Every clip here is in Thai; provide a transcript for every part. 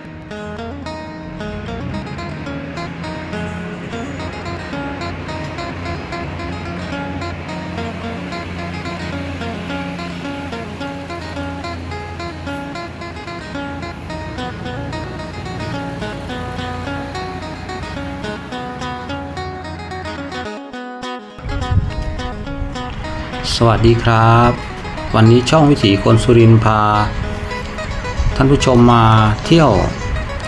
สวัสดีครับ วันนี้ช่องวิถีคนสุรินทร์พา ท่านผู้ชมมาเที่ยว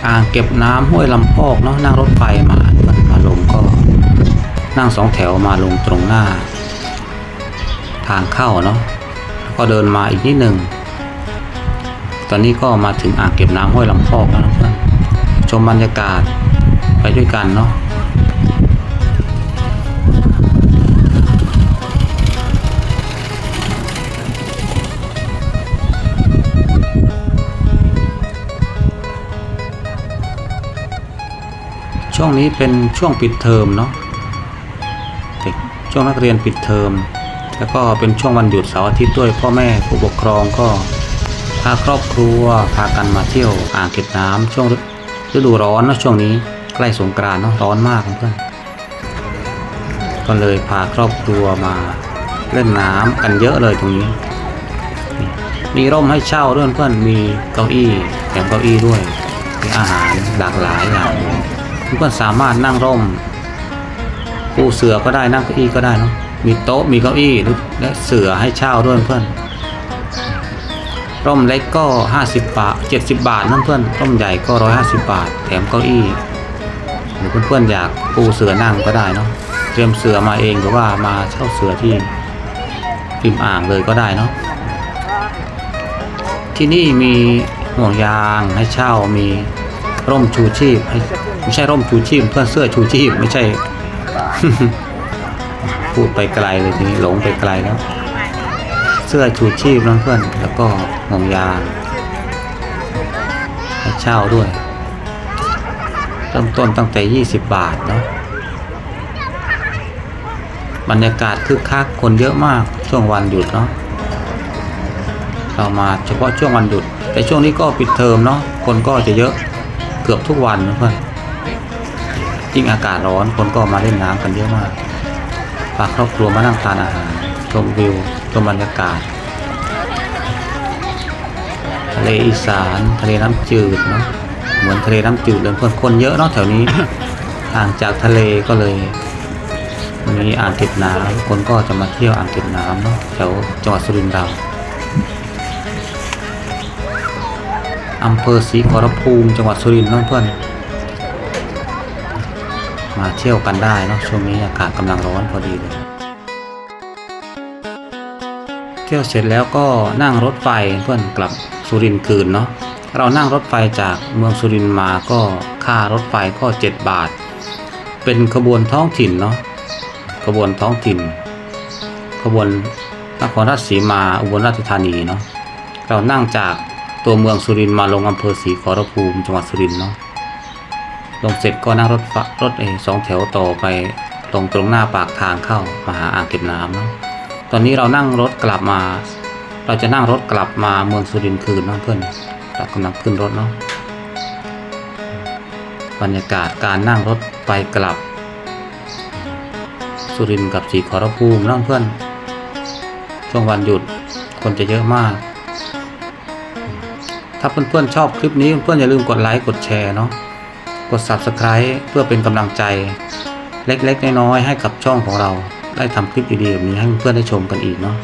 อ่างเก็บน้ำห้วยลำพอกเนาะนั่งรถไฟมามาลงก็นั่งสองแถวมาลงตรงหน้า ทางเข้าเนาะแล้วก็เดินมาอีกนิดหนึ่งตอนนี้ก็มาถึงอ่างเก็บน้ำห้วยลำพอกแล้วนะเพื่อนชมบรรยากาศไปด้วยกันเนาะ ช่วงนี้เป็นช่วงปิดเทอมเนาะเด็กช่วงนักเรียนปิดเทอม แล้วก็เป็นช่วงวันหยุดเสาร์อาทิตย์ด้วยพ่อแม่ผู้ปกครองก็พาครอบครัวพากันมาเที่ยวอ่างเก็บน้ำช่วงฤดูร้อนเนะช่วงนี้ใกล้สงกรานต์เนาะร้อนมากเพื่อนก็เลยพาครอบครัวมาเล่นน้ำกันเยอะเลยตรงนี้ มีร่มให้เช่าด้วยเพื่อนมีเก้าอี้แถมเก้าอี้ด้วยมีอาหารหลากหลายอย่าง เพื่อนสามารถนั่งร่ม ปูเสือก็ได้นั่งเก้าอี้ก็ได้เนาะมีโต๊ะมีเก้าอี้และเสือให้เช่าด้วยเพื่อนร่มเล็กก็ 50 บาท 70 บาทนั่นเพื่อนร่มใหญ่ก็ 150 บาท แถมเก้าอี้หรือเพื่อนๆอยากปูเสือนั่งก็ได้เนาะเตรียมเสือมาเองหรือว่ามาเช่าเสือที่ริมอ่างเลยก็ได้เนาะที่นี่มีห่วงยางให้เช่ามีร่มชูชีพให้ ไม่ใช่ร่มชูชีพเพื่อนเสื้อชูชีพไม่ใช่ พูดไปไกลเลยทีนี้หลงไปไกลแล้ว เสื้อชูชีพนั่นเพื่อนแล้วก็ห่วงยาให้เช่าด้วยเริ่มต้นตั้งแต่ 20 บาทเนาะบรรยากาศคึกคักคนเยอะมากช่วงวันหยุดเนาะเรามาเฉพาะช่วงวันหยุด แต่ช่วงนี้ก็ปิดเทอมเนาะคนก็จะเยอะเกือบทุกวันนะเพื่อน ยิ่งอากาศร้อนคนก็มาเล่นน้ำกันเยอะมากพาครอบครัวมานั่งทานอาหารชมวิวชมบรรยากาศทะเลอีสานทะเลน้ำจืดเนาะเหมือนทะเลน้ำจืดเลยเพื่อนคนเยอะเนาะแถวนี้ห่างจากทะเลก็เลยมีอ่างเก็บน้ำคนก็จะมาเที่ยวอ่างเก็บน้ำเนาะแถวจังหวัดสุรินทร์เราอำเภอศรีขอรภูมิจังหวัดสุรินทร์เนาะเพื่อน มาเที่ยวกันได้เนาะช่วงนี้อากาศกำลังร้อนพอดีเลยเที่ยวเสร็จแล้วก็นั่งรถไฟเพื่อนกลับสุรินทร์คืนเนาะเรานั่งรถไฟจากเมืองสุรินทร์มาก็ค่ารถไฟก็ 7 บาท เป็นขบวนท้องถิ่นเนาะขบวนท้องถิ่น ขบวนนครราชสีมาอุบลราชธานีเนาะเรานั่งจากตัวเมืองสุรินทร์มาลงอำเภอศรีขอรภูมิจังหวัดสุรินทร์เนาะ ลงเสร็จก็นั่งรถฟรถเอสองแถวต่อไปตรงตรงหน้าปากทางเข้ามาหาอ่างเก็บน้ำเนาะตอนนี้เรานั่งรถกลับมา เราจะนั่งรถกลับมาเมืองสุรินทร์คืนเนาะเพื่อนเรากำลังขึ้นรถเนาะบรรยากาศการนั่งรถไปกลับ สุรินทร์กับศรีขอรภูมิเนาะเพื่อน ช่วงวันหยุดคนจะเยอะมาก ถ้าเพื่อนๆชอบคลิปนี้เพื่อนๆอย่าลืมกดไลค์กดแชร์เนาะ กด Subscribe เพื่อเป็นกำลังใจ เล็กๆ น้อยๆให้กับช่องของเรา ได้ทำคลิปดีๆแบบนี้ให้เพื่อนได้ชมกันอีกเนาะ